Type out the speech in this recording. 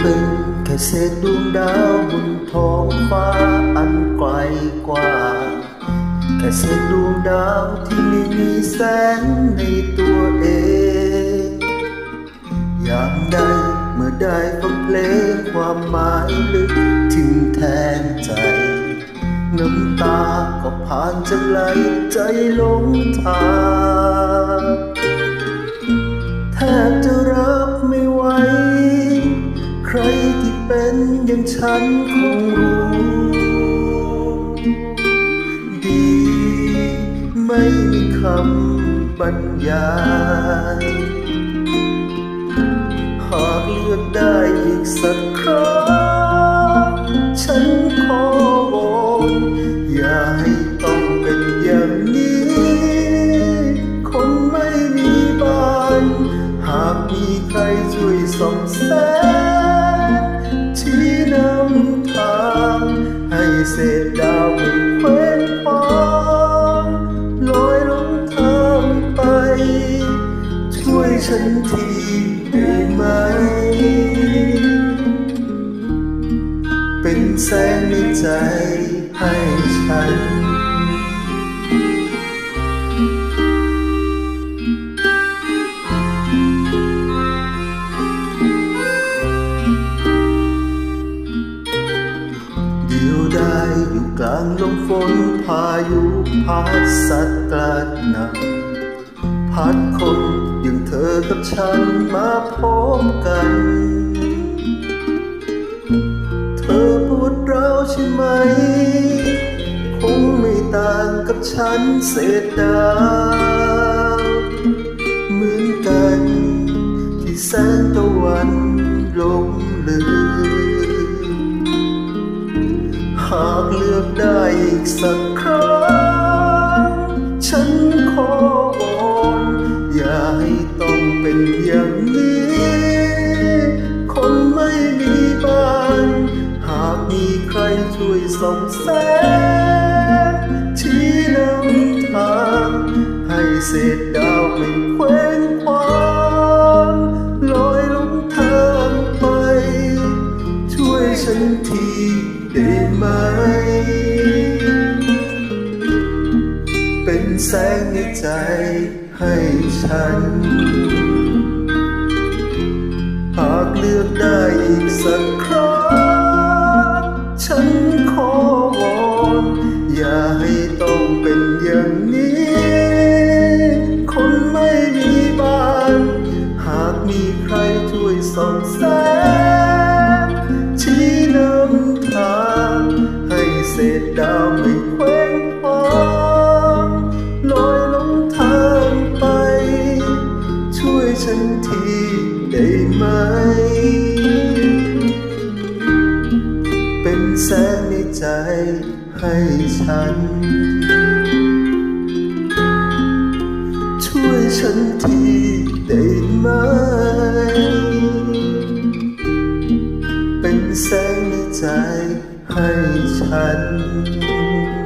เป็นแค่เศษดวงดาวบนท้องฟ้าอันไกลกว่าแค่เศษดวงดาวที่ไม่มีแสงในตัวเองยามใดเมื่อได้ฟังเพลงความหมายลึกถึงแทนใจ น้ำตาก็ผ่านจะไหลใจลงทาง อย่างฉันคงรู้ดี ไม่มีคำบรรยายหากเลือกได้อีกสักครั้ง เศษดาวไม่เคว้งคว้างลอยลงทางไป ช่วยฉันทีได้ไหม เป็นแสงในใจให้ฉัน พายุพัดสัดกลัดหนักพัดคนอย่างเธอกับฉันมาพบกัน เธอพูดร้าใช่ไหม คงไม่ต่างกับฉันเสียดาย หากเลือกได้อีกสักครั้ง ฉันขอวอนอย่าให้ต้องเป็นอย่างนี้ คนไม่มีบ้าน หากมีใครช่วยส่องแสงชี้นำทาง ให้เศษดาวไม่เคว้งคว้างลอยลงทางไป ช่วยฉันที เป็นแสงในใจให้ฉัน หากเลือกได้อีกสักครั้ง ฉันขอวอนอย่าให้ต้องเป็นอย่างนี้ คนไม่มีบ้าน หากมีใครช่วยส่องแสง ดาวไม่เคว้งคว้างลอยลงทางไป ช่วยฉันทีได้ไหม เป็นแสงในใจให้ฉัน 散在寒意。